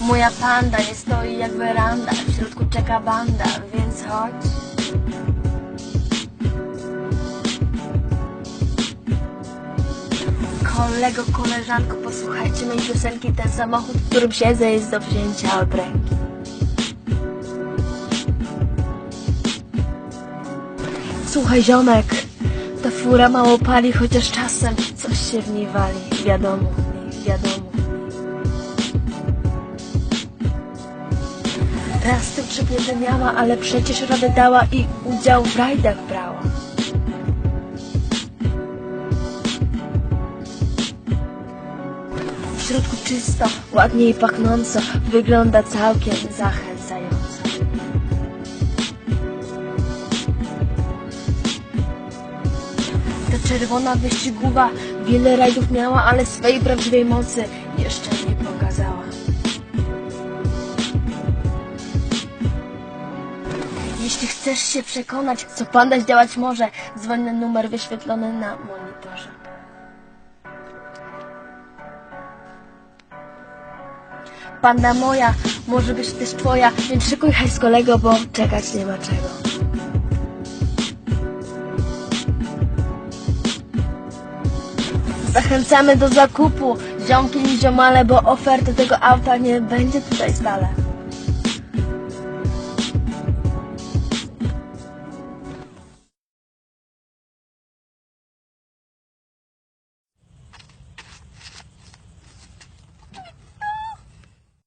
Moja panda nie stoi jak weranda, w środku czeka banda, więc chodź. Kolego, koleżanko, posłuchajcie mojej piosenki. Ten samochód, w którym siedzę, jest do wzięcia od ręki. Słuchaj, ziomek, ta fura mało pali, chociaż czasem coś się w niej wali. Wiadomo, wiadomo. Raz w tym przepiętę miała, ale przecież radę dała i udział w rajdach brała. W środku czysto, ładnie i pachnąco, wygląda całkiem zachęcająco. Ta czerwona wyścigówa wiele rajdów miała, ale swojej prawdziwej mocy jeszcze nie pokazała. Jeśli chcesz się przekonać, co panda działać może, dzwoń na numer wyświetlony na monitorze. Panda moja, może być też twoja, więc szykuj hajs kolego, bo czekać nie ma czego. Zachęcamy do zakupu, ziomki i ziomale, bo oferty tego auta nie będzie tutaj stale.